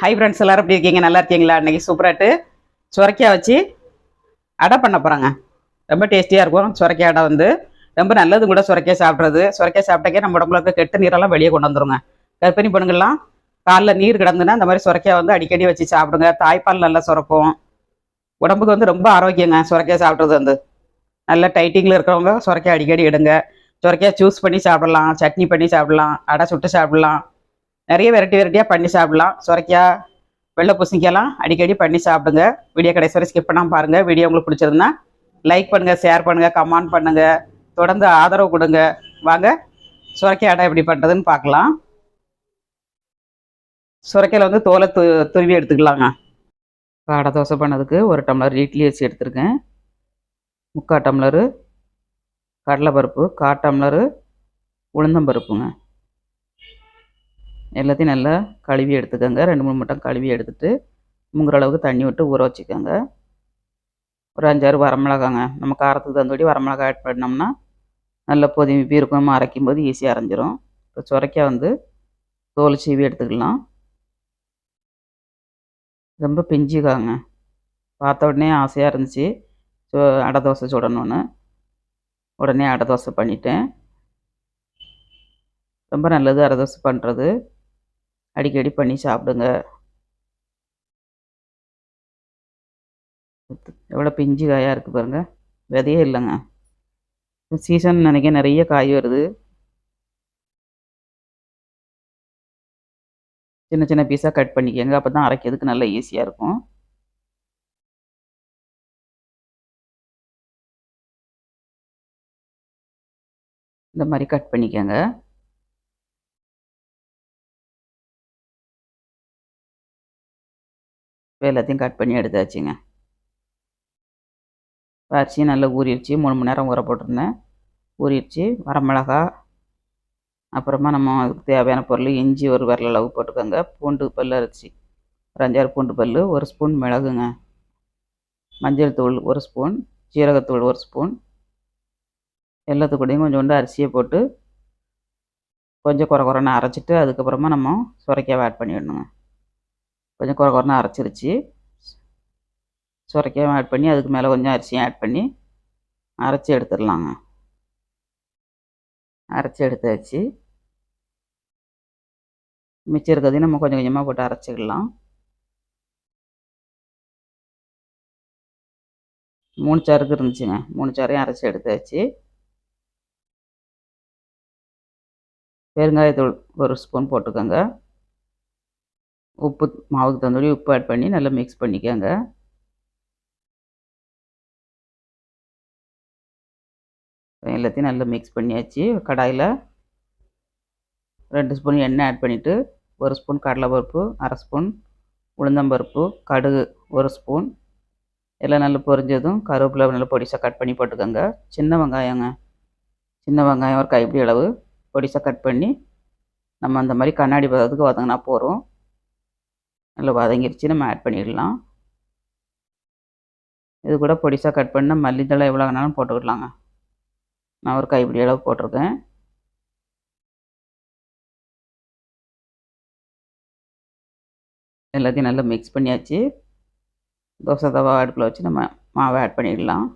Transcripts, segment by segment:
Hi friends எல்லாரும் எப்படி இருக்கீங்க? நல்லா இருக்கீங்களா? இன்றைக்கி சூப்பராட்டு சுரைக்காய் வச்சு அடை பண்ண போகிறாங்க ரொம்ப டேஸ்டியாக இருக்கும். சுரைக்காய் அடை வந்து ரொம்ப நல்லது கூட சுரைக்காய் சாப்பிட்றது. சுரைக்காய் சாப்பிட்டாக்கே நம்ம உடம்புல இருக்க கெட்ட நீரெல்லாம் வெளியே கொண்டு வந்துருங்க. கர்ப்பிணி பொண்ணுங்கள்லாம் காலில் நீர் கிடந்துன்னா அந்த மாதிரி சுரைக்காய் வந்து அடிக்கடி வச்சு சாப்பிடுங்க. தாய்ப்பால் நல்லா சுரக்கும். உடம்புக்கு வந்து ரொம்ப ஆரோக்கியங்க சுரைக்காய் சாப்பிட்றது வந்து. நல்ல டைட்டிங்கில் இருக்கிறவங்க சுரைக்காய் அடிக்கடி எடுங்க. சுரைக்காய் ஜூஸ் பண்ணி சாப்பிடலாம். சட்னி பண்ணி சாப்பிடலாம். அடை சுட்டு சாப்பிடலாம். நிறைய வெரைட்டி வெரைட்டியாக பண்ணி சாப்பிடலாம். சுரைக்காய் வெள்ளை பூசணிக்காய்லாம் அடிக்கடி பண்ணி சாப்பிடுங்க. வீடியோ கடைசி வரை ஸ்கிப் பண்ணாமல் பாருங்கள் வீடியோ உங்களுக்கு பிடிச்சதுன்னா லைக் பண்ணுங்கள் ஷேர் பண்ணுங்கள் கமெண்ட் பண்ணுங்கள் தொடர்ந்து ஆதரவு கொடுங்க. வாங்க சுரைக்காய் அடை எப்படி பண்ணுறதுன்னு பார்க்கலாம். சுரைக்காயில் வந்து தோலை து துருவி எடுத்துக்கலாங்க. அடை தோசை பண்ணதுக்கு ஒரு டம்ளர் இட்லி அரிசி எடுத்திருக்கேன். முக்கால் டம்ளரு கடலைப்பருப்பு கால் டம்ளரு உளுந்தம்பருப்புங்க. எல்லாத்தையும் நல்லா கழுவி எடுத்துக்கோங்க. ரெண்டு மூணு மட்டும் கழுவி எடுத்துகிட்டு முங்குற அளவுக்கு தண்ணி விட்டு ஊற வச்சுக்கோங்க. ஒரு அஞ்சாறு வரமிளகாங்க. நம்ம காரத்துக்கு தகுந்தபடி வரமிளகா ஆட் பண்ணோம்னா நல்ல பொதுவி இருக்கும். அரைக்கும் போது ஈஸியாக அரைஞ்சிரும். இப்போ சுரைக்காய் வந்து தோல் சீவி எடுத்துக்கலாம். ரொம்ப பிஞ்சுக்காங்க. பார்த்த உடனே ஆசையாக இருந்துச்சு. ஸோ அடை தோசை சுடணும்னு. உடனே அடை தோசை பண்ணிட்டேன். ரொம்ப நல்லது அடை தோசை பண்ணுறது அடிக்கடி பண்ணி சாப்பிடுங்க. எவ்வளோ பிஞ்சு காயாக இருக்குது பாருங்கள் விதையே இல்லைங்க. சீசன் நினைக்க நிறைய காய் வருது. சின்ன சின்ன பீஸாக கட் பண்ணிக்கோங்க. அப்போ தான் அரைக்கிறதுக்கு நல்லா ஈஸியாக இருக்கும். இந்த மாதிரி கட் பண்ணிக்கோங்க. இப்போ எல்லாத்தையும் கட் பண்ணி எடுத்தாச்சுங்க. அரிசி நல்லா ஊறிடுச்சு. மூணு மணி நேரம் ஊற போட்டிருந்தேன். ஊறிடுச்சு. வரமிளகா அப்புறமா நம்ம அதுக்கு தேவையான பொருள் இஞ்சி ஒரு விரல் அளவு போட்டுக்கோங்க. பூண்டு பல் அரிசி. ஒரு அஞ்சாறு பூண்டு பல் ஒரு ஸ்பூன் மிளகுங்க. மஞ்சள் தூள் ஒரு ஸ்பூன் ஜீரகத்தூள் ஒரு ஸ்பூன். எல்லாத்துக்கூடையும் கொஞ்சோண்டு அரிசியை போட்டு கொஞ்சம் குறை குறைன்னு அரைச்சிட்டு அதுக்கப்புறமா நம்ம சுரைக்காவை ஆட் பண்ணிடணுங்க. கொஞ்சம் குறை குறைனா அரைச்சிருச்சு. சுரைக்காயும் ஆட் பண்ணி அதுக்கு மேலே கொஞ்சம் அரிசியும் ஆட் பண்ணி அரைச்சி எடுத்துடலாங்க. அரைச்சி எடுத்தாச்சு. மிச்சம் இருக்கிறதையும் நம்ம கொஞ்சம் கொஞ்சமாக போட்டு அரைச்சிக்கலாம் மூணு சாருக்கு இருந்துச்சுங்க. மூணு சாரையும் அரைச்சி எடுத்தாச்சு. பெருங்காயத்தூள் ஒரு ஸ்பூன் போட்டுக்கோங்க. உப்பு மாவுக்கு தந்தோடி உப்பு ஆட் பண்ணி நல்லா மிக்ஸ் பண்ணிக்கோங்க. எல்லாத்தையும் நல்லா மிக்ஸ் பண்ணியாச்சு. கடாயில் ரெண்டு ஸ்பூன் எண்ணெய் ஆட் பண்ணிவிட்டு ஒரு ஸ்பூன் கடலைப்பருப்பு அரை ஸ்பூன் உளுந்தம்பருப்பு கடுகு ஒரு ஸ்பூன். எல்லாம் நல்லா பொரிஞ்சதும் கருவேப்பிலை நல்லா பொடிசாக கட் பண்ணி போட்டுக்கோங்க. சின்ன வெங்காயங்க. சின்ன வெங்காயம் ஒரு கைப்பிடி அளவு பொடிசாக கட் பண்ணி நம்ம அந்த மாதிரி கண்ணாடி பதத்துக்கு வதங்கினா போகிறோம் நல்லா வதங்கிருச்சு. நம்ம ஆட் பண்ணிடலாம். இது கூட பொடிசாக கட் பண்ணால் மல்லித்தலை எவ்வளோ வேணாலும் போட்டுக்கிடலாங்க நான் ஒரு கைப்பிடி அளவு போட்டிருக்கேன். எல்லாத்தையும் நல்லா மிக்ஸ் பண்ணியாச்சு. தோசை தவா அடுப்பில் வச்சு நம்ம மாவை ஆட் பண்ணிடலாம்.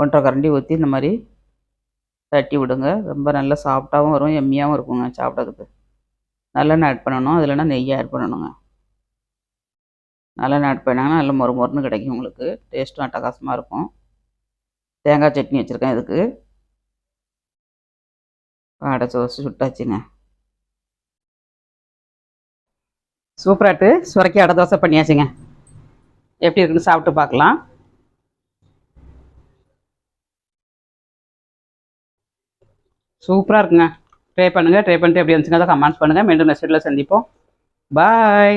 ஒன்றரை கரண்டி ஊற்றி இந்த மாதிரி தட்டி விடுங்க. ரொம்ப நல்லா சாஃப்டாகவும் வரும் எம்மியாகவும் இருக்குங்க சாப்பிட்றதுக்கு. நல்லெண்ணெய் ஆட் பண்ணணும். அதில்னா நெய் ஆட் பண்ணணுங்க? நல்லெண்ணெய் ஆட் பண்ணாங்கன்னா நல்ல மொறு மொறுன்னு கிடைக்கும் உங்களுக்கு. டேஸ்ட்டும் அட்டகாசமாக இருக்கும். தேங்காய் சட்னி வச்சுருக்கேன் இதுக்கு. காடை சோசு சுட்டாச்சுங்க. சூப்பராட்டு சுரைக்கி அடை தோசை பண்ணியாச்சுங்க. எப்படி இருக்குன்னு சாப்பிட்டு பார்க்கலாம். சூப்பராக இருக்குங்க. ட்ரை பண்ணுங்கள் ட்ரை பண்ணிட்டு எப்படி இருந்துச்சுங்க அதை கமெண்ட்ஸ் பண்ணுங்கள் மீண்டும் நெக்ஸ்ட் வீட்டில் சந்திப்போம். பாய்